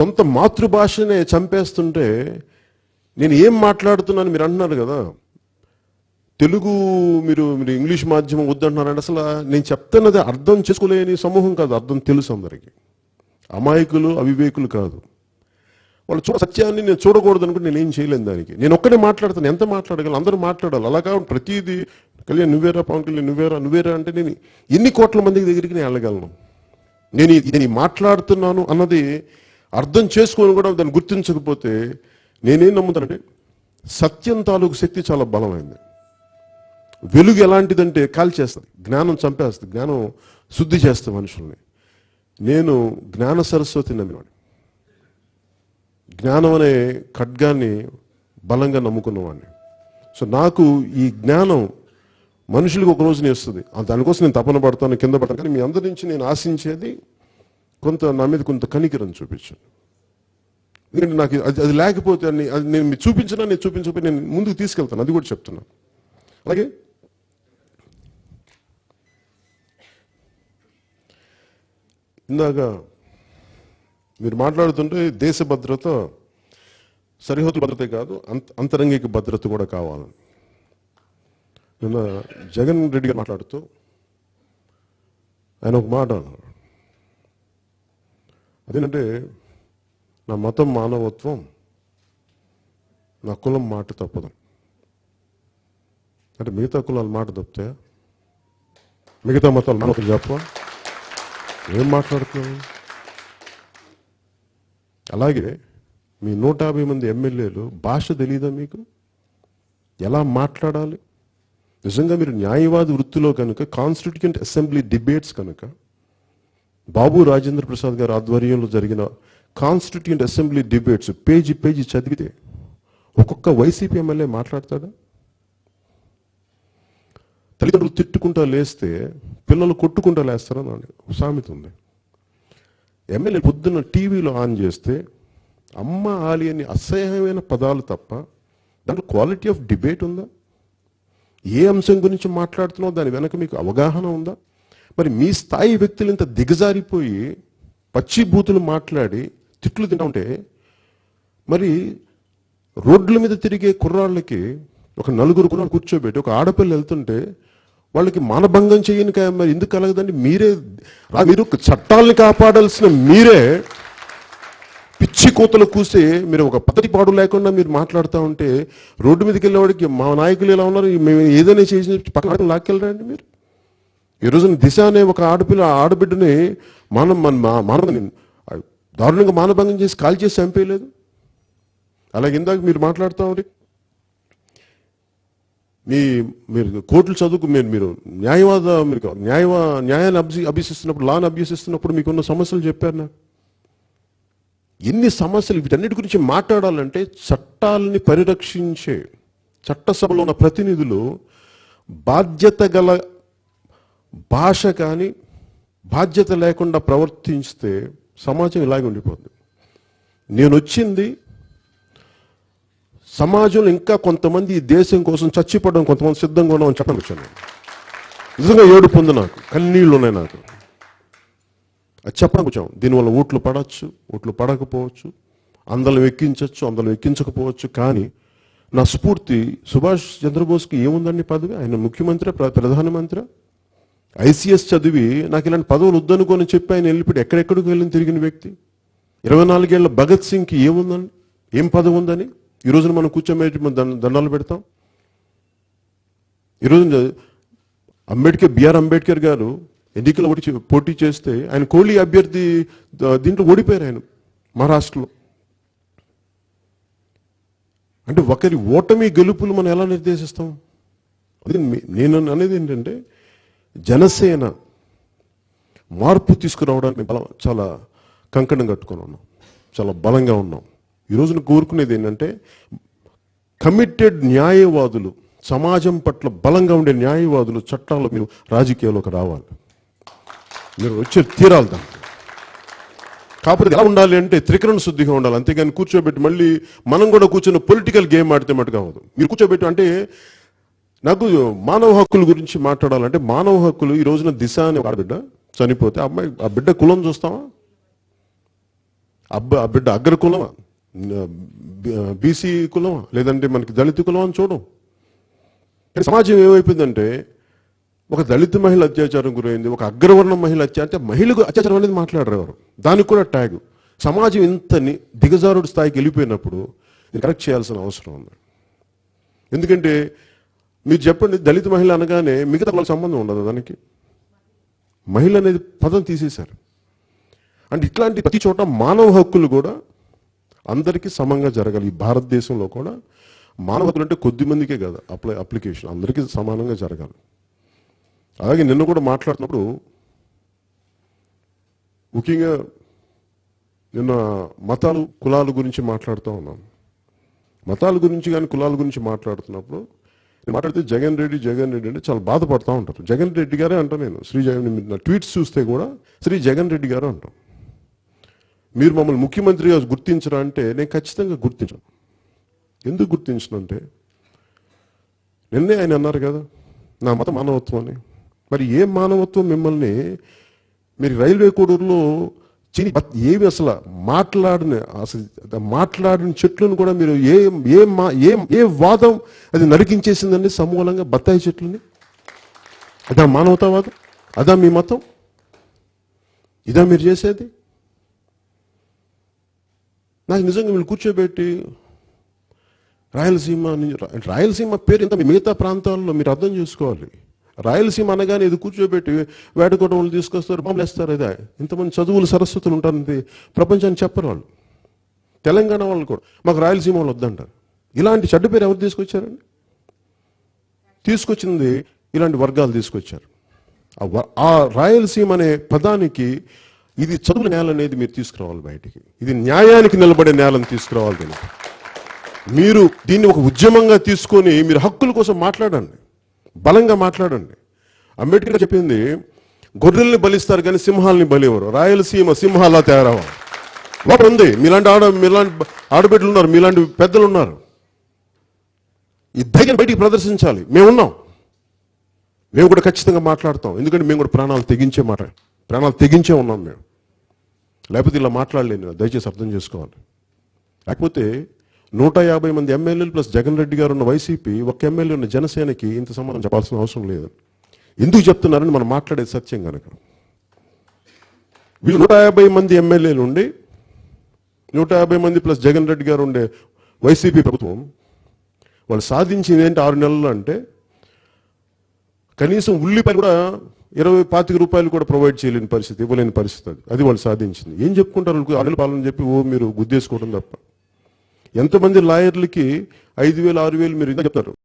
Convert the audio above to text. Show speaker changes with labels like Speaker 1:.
Speaker 1: సొంత మాతృభాషనే చంపేస్తుంటే నేను ఏం మాట్లాడుతున్నాను మీరు అంటున్నారు కదా? తెలుగు మీరు మీరు ఇంగ్లీష్ మాధ్యమం వద్దంటున్నారంటే అసలు నేను చెప్తున్నది అర్థం చేసుకోలేని సమూహం కాదు అర్థం తెలుసు అందరికీ. అమాయకులు అవివేకులు కాదు. వాళ్ళు చూడ సత్యాన్ని నేను చూడకూడదు అనుకుంటే నేను ఏం చేయలేను దానికి. నేను ఒక్కడే మాట్లాడతాను ఎంత మాట్లాడగలను? అందరూ మాట్లాడాలి. అలా కాదు ప్రతిదీ కళ్యాణ్ నువ్వేరా పవన్ కళ్యాణ్ నువ్వేరా నువ్వేరా అంటే నేను ఎన్ని కోట్ల మంది దగ్గరికి నేను వెళ్ళగలను? నేను నేను మాట్లాడుతున్నాను అన్నది అర్థం చేసుకొని కూడా దాన్ని గుర్తించకపోతే నేనేం నమ్ముతానంటే సత్యం తాలూకు శక్తి చాలా బలమైంది. వెలుగు ఎలాంటిదంటే కాల్చేస్తుంది జ్ఞానం చంపేస్తుంది. జ్ఞానం శుద్ధి చేస్తుంది మనుషుల్ని. నేను జ్ఞాన సరస్వతి నమ్మినాడు జ్ఞానం అనే ఖడ్గాన్ని బలంగా నమ్ముకున్నవాడిని. సో నాకు ఈ జ్ఞానం మనుషులకు ఒక రోజునే వస్తుంది ఆ దానికోసం నేను తపన పడతాను కింద పడతాను కానీ మీ అందరి నుంచి నేను ఆశించేది కొంత నా మీద కొంత కనికరం చూపించాను. ఎందుకంటే నాకు అది అది లేకపోతే అని అది నేను మీకు చూపించినా నేను చూపించకపోతే నేను ముందుకు తీసుకెళ్తాను. అది కూడా చెప్తున్నాను అలాగే? ఇందాక మీరు మాట్లాడుతుంటే దేశ భద్రత సరిహద్దు భద్రతే కాదు అంత అంతరంగిక భద్రత కూడా కావాలని. నిన్న జగన్ రెడ్డి గారు మాట్లాడుతూ ఆయన ఒక మాట అన్నారు. అదేంటంటే నా మతం మానవత్వం నా కులం మాట తప్పదు. అంటే మిగతా కులాల మాట తప్పితే మిగతా మతాలు మాట చెప్ప ఏం మాట్లాడుతున్నావు? అలాగే మీ నూట యాభై మంది ఎమ్మెల్యేలు భాష తెలియదా మీకు? ఎలా మాట్లాడాలి? నిజంగా మీరు న్యాయవాది వృత్తిలో కనుక కాన్స్టిట్యూంట్ అసెంబ్లీ డిబేట్స్ కనుక బాబు రాజేంద్ర ప్రసాద్ గారి ఆధ్వర్యంలో జరిగిన constituent assembly debates page page చదివితే ఒక్కొక్క వైసీపీ ఎమ్మెల్యే మాట్లాడతాడా? తల్లిదండ్రులు తిట్టుకుంటా లేస్తే పిల్లలు కొట్టుకుంటా లేస్తారని అని సామెత ఉంది. ఎమ్మెల్యే పొద్దున్న టీవీలో ఆన్ చేస్తే అమ్మ ఆలి అని అసహ్యమైన పదాలు తప్ప దాంట్లో క్వాలిటీ ఆఫ్ డిబేట్ ఉందా? ఏ అంశం గురించి మాట్లాడుతున్నావు? దాని వెనక మీకు అవగాహన ఉందా? మరి మీ స్థాయి వ్యక్తులు ఇంత దిగజారిపోయి పచ్చి బూతులు మాట్లాడి తిట్లు తింటా ఉంటే మరి రోడ్ల మీద తిరిగే కుర్రాళ్ళకి ఒక నలుగురు కుర్రాలు కూర్చోబెట్టి ఒక ఆడపిల్ల వెళ్తుంటే వాళ్ళకి మానభంగం చేయని మరి ఎందుకు కలగదండి? మీరే మీరు చట్టాలని కాపాడాల్సిన మీరే పిచ్చి కోతలు కూసే మీరు ఒక పద్ధతి పాడు లేకుండా మీరు మాట్లాడుతూ ఉంటే రోడ్డు మీదకి వెళ్ళేవాడికి మా నాయకులు ఎలా ఉన్నారు? మేము ఏదైనా చేసి పక్కన లాక్కెళ్ళరండి మీరు? ఈ రోజున దిశ అనే ఒక ఆడపిల్ల ఆడబిడ్డని మనం మన మా- దారుణంగా మానభంగం చేసి కాల్ చేసి చంపేయలేదు. అలాగే ఇందాక మీరు మాట్లాడుతూ మీ మీరు కోర్టులు చదువుకు మీరు మీరు న్యాయవాద మీరు న్యాయవా న్యాయాన్ని అభ్యసి అభ్యసిస్తున్నప్పుడు లాని అభ్యసిస్తున్నప్పుడు మీకున్న సమస్యలు చెప్పారు నాకు. ఎన్ని సమస్యలు వీటన్నిటి గురించి మాట్లాడాలంటే చట్టాలని పరిరక్షించే చట్టసభలో ఉన్న ప్రతినిధులు బాధ్యత గల భాష కానీ బాధ్యత లేకుండా ప్రవర్తించితే సమాజం ఇలాగే ఉండిపోతుంది నేను వచ్చింది సమాజంలో ఇంకా కొంతమంది ఈ దేశం కోసం చచ్చిపోవడం కొంతమంది సిద్ధంగా ఉన్నామని చెప్పడం వచ్చాను నిజంగా ఏడుపు ఉంది నాకు. కన్నీళ్ళు ఉన్నాయి నాకు. అది చెప్పడం వచ్చాం. దీనివల్ల ఓట్లు పడవచ్చు ఓట్లు పడకపోవచ్చు అందరం ఎక్కించవచ్చు అందరం ఎక్కించకపోవచ్చు. కానీ నా స్ఫూర్తి సుభాష్ చంద్రబోస్కి ఏముందండి పదవి? ఆయన ముఖ్యమంత్రి ప్ర- ప్రధానమంత్రి? ఐసీఎస్ చదివి నాకు ఇలాంటి పదవులు వద్దనుకొని చెప్పి ఆయన వెళ్ళిపోయి ఎక్కడెక్కడికి వెళ్ళిన తిరిగిన వ్యక్తి. ఇరవై నాలుగేళ్ళ భగత్ సింగ్కి ఏముందండి ఏం పదవి ఉందని? ఈ రోజున మనం కూర్చోబెట్టి మనం దండ- దండాలు పెడతాం. ఈరోజు అంబేద్కర్ బిఆర్ అంబేద్కర్ గారు ఎన్నికలు ఓడి పోటీ చేస్తే ఆయన కోహ్లీ అభ్యర్థి దీంట్లో ఓడిపోయారు ఆయన మహారాష్ట్రలో. అంటే ఒకరి ఓటమి గెలుపులు మనం ఎలా నిర్దేశిస్తాం? అది నేను అనేది ఏంటంటే జనసేన మార్పు తీసుకురావడానికి బలం చాలా కంకణం కట్టుకొని ఉన్నాం. చాలా బలంగా ఉన్నాం. ఈ రోజున కోరుకునేది ఏంటంటే కమిటెడ్ న్యాయవాదులు సమాజం పట్ల బలంగా ఉండే న్యాయవాదులు చట్టాల్లో మీరు రాజకీయాల్లోకి రావాలి. మీరు వచ్చే తీరాలి దానికి కాకపోతే ఎలా ఉండాలి అంటే త్రికరణ శుద్ధిగా ఉండాలి. అంతేగాని కూర్చోబెట్టి మళ్ళీ మనం కూడా కూర్చొని పొలిటికల్ గేమ్ ఆడితే మటు కావద్దు మీరు కూర్చోబెట్టి అంటే నాకు మానవ హక్కుల గురించి మాట్లాడాలంటే మానవ హక్కులు ఈ రోజున దిశ అనే బిడ్డ చనిపోతే అమ్మాయి ఆ బిడ్డ కులం చూస్తావా? అబ్బ ఆ బిడ్డ అగ్ర కులమా? బీసీ కులమా? లేదంటే మనకి దళిత కులం అని చూడం. సమాజం ఏమైపోయిందంటే ఒక దళిత మహిళ అత్యాచారం గురైంది ఒక అగ్రవర్ణ మహిళ అత్యాచారం మహిళకు అత్యాచారం అనేది మాట్లాడరు ఎవరు. దానికి కూడా ట్యాగ్. సమాజం ఇంత దిగజారుడు స్థాయికి వెళ్ళిపోయినప్పుడు కరెక్ట్ చేయాల్సిన అవసరం ఉంది. ఎందుకంటే మీరు చెప్పండి దళిత మహిళ అనగానే మిగతా వాళ్ళ సంబంధం ఉండదు దానికి. మహిళ అనేది పదం తీసేశారు. అంటే ఇట్లాంటి ప్రతి చోట మానవ హక్కులు కూడా అందరికీ సమంగా జరగాలి. ఈ భారతదేశంలో కూడా మానవ హక్కులు అంటే కొద్ది మందికే కదా అప్లై అప్లికేషన్. అందరికీ సమానంగా జరగాలి. అలాగే నిన్న కూడా మాట్లాడుతున్నప్పుడు ముఖ్యంగా నిన్న మతాలు కులాల గురించి మాట్లాడుతూ ఉన్నాను మతాల గురించి కానీ కులాల గురించి మాట్లాడుతున్నప్పుడు నేను మాట్లాడితే జగన్ రెడ్డి జగన్ రెడ్డి అంటే చాలా బాధపడుతూ ఉంటారు. జగన్ రెడ్డి గారే అంటా నేను. శ్రీ జగన్ నా ట్వీట్స్ చూస్తే కూడా శ్రీ జగన్ రెడ్డి గారు అంటాం. మీరు మమ్మల్ని ముఖ్యమంత్రిగా గుర్తించరా అంటే నేను ఖచ్చితంగా గుర్తించాను. ఎందుకు గుర్తించనంటే నిన్నే ఆయన అన్నారు కదా నా మత మానవత్వం అని. మరి ఏ మానవత్వం మిమ్మల్ని మీరు రైల్వే కోడూరులో చిని ఏవి అసలు మాట్లాడిన అసలు మాట్లాడిన చెట్లను కూడా మీరు ఏ ఏ మా ఏ ఏ వాదం అది నరికించేసిందండి సమూలంగా బత్తాయి చెట్లని? అదా మానవతావాదం? అదా మీ మతం? ఇదా మీరు చేసేది? నాకు నిజంగా వీళ్ళు కూర్చోబెట్టి రాయలసీమ రాయలసీమ పేరు ఇంత మిగతా ప్రాంతాల్లో మీరు అర్థం చేసుకోవాలి. రాయలసీమ అనగానే ఇది కూర్చోబెట్టి వేటకొడవలు తీసుకొస్తారు పంపలేస్తారు వేస్తారు ఇంతమంది చదువులు సరస్వతులు ఉంటారంటే ప్రపంచాన్ని చెప్పరు వాళ్ళు. తెలంగాణ వాళ్ళు కూడా. మాకు రాయలసీమ వాళ్ళు వద్దంటారు. ఇలాంటి చెడ్డ పేరు ఎవరు తీసుకొచ్చారండి? తీసుకొచ్చింది ఇలాంటి వర్గాలు తీసుకొచ్చారు. ఆ వ- ఆ రాయలసీమ అనే పదానికి ఇది చదువుల నేల అనేది మీరు తీసుకురావాలి బయటికి. ఇది న్యాయానికి నిలబడే నేలను తీసుకురావాలి దీనికి. మీరు దీన్ని ఒక ఉద్యమంగా తీసుకొని మీరు హక్కుల కోసం మాట్లాడండి. బలంగా మాట్లాడండి. అంబేద్కర్ చెప్పింది గొర్రెల్ని బలిస్తారు కానీ సింహాలని బలివ్వరు. రాయలసీమ సింహాలా తయారవ్వాలి ఒకటి ఉంది. మీలాంటి ఆడ మీలాంటి ఆడబిడ్డలు ఉన్నారు. మీలాంటి పెద్దలు ఉన్నారు. ఈ ధైర్యం బయటికి ప్రదర్శించాలి. మేమున్నాం మేము కూడా ఖచ్చితంగా మాట్లాడతాం. ఎందుకంటే మేము కూడా ప్రాణాలు తెగించే మాట ప్రాణాలు తెగించే ఉన్నాం మేము. లేకపోతే ఇలా మాట్లాడలేను. దయచేసి అర్థం చేసుకోవాలి. లేకపోతే నూట యాభై మంది ఎమ్మెల్యేలు ప్లస్ జగన్ రెడ్డి గారు ఉన్న వైసీపీ ఒక ఎమ్మెల్యే ఉన్న జనసేనకి ఇంత సమానం చెప్పాల్సిన అవసరం లేదు. ఎందుకు చెప్తున్నారని మనం మాట్లాడేది సత్యం కనుక. వీళ్ళు నూట యాభై మంది ఎమ్మెల్యేలు ఉండి నూట యాభై మంది ప్లస్ జగన్ రెడ్డి గారు ఉండే వైసీపీ ప్రభుత్వం వాళ్ళు సాధించింది ఏంటి ఆరు నెలలు అంటే కనీసం ఉల్లిపాయలు కూడా ఇరవై పాతిక రూపాయలు కూడా ప్రొవైడ్ చేయలేని పరిస్థితి ఇవ్వలేని పరిస్థితి అది. అది వాళ్ళు సాధించింది. ఏం చెప్పుకుంటారు? ఆరు నెలల పాలన చెప్పి ఓ మీరు గుద్దేసుకోవడం తప్ప. ఎంతమంది లాయర్లకి ఐదు వేలు ఆరు వేలు మీరు ఇంకా చెప్తారు?